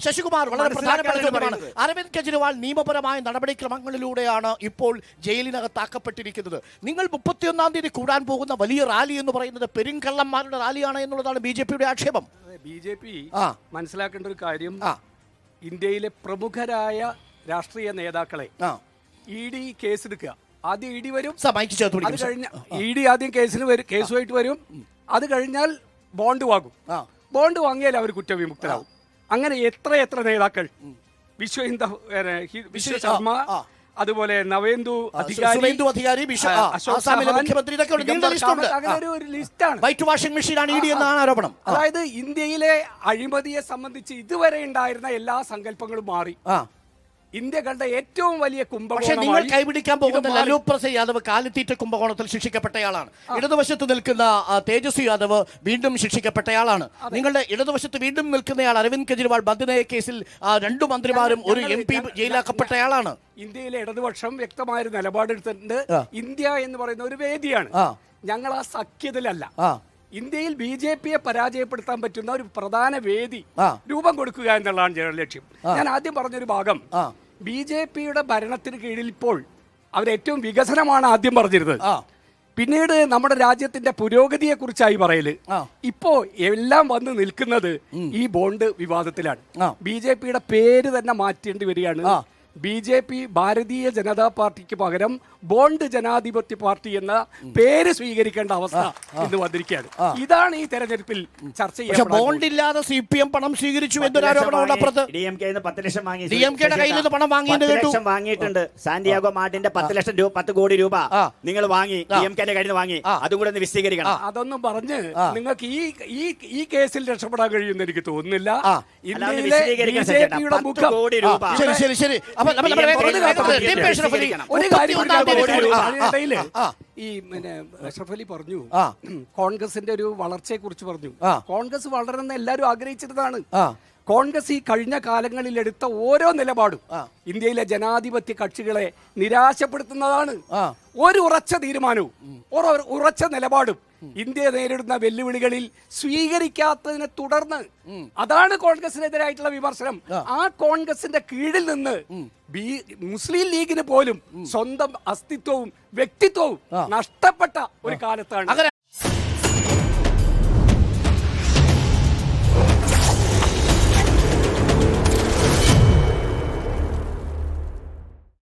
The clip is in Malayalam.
ശശികുമാർ വളരെ പ്രധാനപ്പെട്ട ചോദ്യമാണ്. അരവിന്ദ് കെജ്രിവാൾ നിയമപരമായ നടപടിക്രമങ്ങളിലൂടെയാണ് ഇപ്പോൾ ജയിലിനകത്താക്കപ്പെട്ടിരിക്കുന്നത് നിങ്ങൾ മുപ്പത്തിയൊന്നാം തീയതി കൂടാൻ പോകുന്ന വലിയ റാലി എന്ന് പറയുന്നത് പെരുങ്കള്ളന്മാരുടെ റാലിയാണ് എന്നുള്ളതാണ് ബി ജെ പിയുടെ ആക്ഷേപം. ബി ജെ പി ആ. മനസ്സിലാക്കേണ്ട ഒരു കാര്യം ആ. ഇന്ത്യയിലെ പ്രമുഖരായ രാഷ്ട്രീയ നേതാക്കളെ ആ. ഇ ഡി കേസെടുക്കുക. ആദ്യം ഇ ഡി വരും. അത് കഴിഞ്ഞ ഇ ഡി ആദ്യം കേസിന് വരും കേസുമായിട്ട് വരും. അത് കഴിഞ്ഞാൽ ബോണ്ട് വാങ്ങും. ആ. ബോണ്ട് വാങ്ങിയാൽ അവർ കുറ്റവിമുക്തരാകും അങ്ങനെ എത്ര എത്ര നേതാക്കൾ? വിശ്വ ഹിന്ദ വിശ്വ ശർമ്മ. അതുപോലെ നവേന്ദു അധികാരി സുവേന്ദു അധികാരി, വിശ്വ- ആ, ആ, ആസാമിലെ മുഖ്യമന്ത്രി ഇതൊക്കെ നീണ്ട ദിഗംബർ അങ്ങനെ ഒരു ലിസ്റ്റാണ്. വൈറ്റ് വാഷിംഗ് മെഷീനാണ് ഇ ഡി എന്നാണ് ആരോപണം. അതായത് ഇന്ത്യയിലെ അഴിമതിയെ സംബന്ധിച്ച് ഇതുവരെ ഉണ്ടായിരുന്ന എല്ലാ സങ്കല്പങ്ങളും മാറി. ഇന്ത്യ കണ്ട ഏറ്റവും വലിയ പക്ഷേ നിങ്ങൾ കൈപിടിക്കാൻ പോകുന്ന. ലല്ലു പ്രസാദ് യാദവ് കാലിത്തീറ്റ കുംഭകോണത്തിൽ ശിക്ഷിക്കപ്പെട്ടയാളാണ് ഇടതുവശത്ത് നിൽക്കുന്ന തേജസ്വി യാദവ് വീണ്ടും ശിക്ഷിക്കപ്പെട്ടയാളാണ് നിങ്ങളുടെ ഇടതുവശത്ത് വീണ്ടും നിൽക്കുന്നയാൾ അരവിന്ദ് കെജ്രിവാൾ ബന്ധനയ കേസിൽ രണ്ടു മന്ത്രിമാരും ഒരു എം പി ജയിലാക്കപ്പെട്ടയാളാണ് ഇന്ത്യയിലെ ഇടതുപക്ഷം വ്യക്തമായൊരു നിലപാടെടുത്തിട്ടുണ്ട്. ഇന്ത്യ എന്ന് പറയുന്ന ഒരു വേദിയാണ്. ഞങ്ങൾ ആ സഖ്യത്തിലല്ല. ഇന്ത്യയിൽ ബി ജെ പിയെ പരാജയപ്പെടുത്താൻ പറ്റുന്ന ഒരു പ്രധാന വേദി രൂപം കൊടുക്കുക എന്നുള്ളതാണ് ജനറൽ ലക്ഷ്യം. ഞാൻ ആദ്യം പറഞ്ഞൊരു ഭാഗം. ബി ജെ പിയുടെ ഭരണത്തിന് കീഴിൽ ഇപ്പോൾ അവരേറ്റവും വികസനമാണ് ആദ്യം പറഞ്ഞിരുന്നത്. പിന്നീട് നമ്മുടെ രാജ്യത്തിന്റെ പുരോഗതിയെ കുറിച്ചായി പറയൽ ഇപ്പോ എല്ലാം വന്ന് നിൽക്കുന്നത് ഈ ബോണ്ട് വിവാദത്തിലാണ്. ബി ജെ പിയുടെ പേര് തന്നെ മാറ്റേണ്ടി വരികയാണ്. B J P Bharatiya Janata പാർട്ടിക്ക് പകരം ബോണ്ട് ജനാധിപത്യ പാർട്ടി എന്ന പേര് സ്വീകരിക്കേണ്ട അവസ്ഥ ഇന്ന് വന്നിരിക്കുകയാണ്. ഇതാണ് ഈ തെരഞ്ഞെടുപ്പിൽ ചർച്ച ചെയ്യുന്നത് ബോണ്ട് ഇല്ലാതെ സി പി എം പണം സ്വീകരിച്ചു എന്നൊരു ആരോപണം അപ്പുറത്ത്. ഡി എം കെ പത്ത് ലക്ഷം വാങ്ങി DMK യുടെ കയ്യിൽ നിന്ന് പണം കേട്ടു. ലക്ഷം വാങ്ങിയിട്ടുണ്ട്. സാന്റിയാഗോ മാർട്ടിന്റെ പത്ത് ലക്ഷം രൂപ പത്ത് കോടി രൂപ നിങ്ങൾ വാങ്ങി ഡി എം കെന്റെ കയ്യിൽ നിന്ന് വാങ്ങി. അതും കൂടെ ഒന്ന് വിശദീകരിക്കണം അതൊന്നും പറഞ്ഞ് നിങ്ങൾക്ക് ഈ ഈ ഈ കേസിൽ രക്ഷപ്പെടാൻ കഴിയുമെന്ന് എനിക്ക് തോന്നുന്നില്ല. ഇന്ത്യയിലെ ബി ജെ പിയുടെ മുഖം കോടി രൂപ. ശരി ശരി ശരി. അപ്പൊ നമ്മൾ. ഒരു കാര്യം ഈ പിന്നെ അഷ്റഫ് അലി പറഞ്ഞു ആ. കോൺഗ്രസിന്റെ ഒരു വളർച്ചയെ കുറിച്ച് പറഞ്ഞു. ആ. കോൺഗ്രസ് വളരണമെന്ന് എല്ലാവരും ആഗ്രഹിച്ചിരുന്നതാണ്. ആ. കോൺഗ്രസ് ഈ കഴിഞ്ഞ കാലങ്ങളിൽ എടുത്ത ഓരോ നിലപാടും ഇന്ത്യയിലെ ജനാധിപത്യ കക്ഷികളെ നിരാശപ്പെടുത്തുന്നതാണ്. ഒരു ഉറച്ച തീരുമാനവും ഒരു ഉറച്ച നിലപാടും ഇന്ത്യ നേരിടുന്ന വെല്ലുവിളികളിൽ സ്വീകരിക്കാത്തതിനെ തുടർന്ന് അതാണ് കോൺഗ്രസിനെതിരായിട്ടുള്ള വിമർശനം. ആ. കോൺഗ്രസിന്റെ കീഴിൽ നിന്ന് ബി മുസ്ലിം ലീഗിന് പോലും സ്വന്തം അസ്തിത്വവും വ്യക്തിത്വവും നഷ്ടപ്പെട്ട ഒരു കാലത്താണ് അങ്ങനെ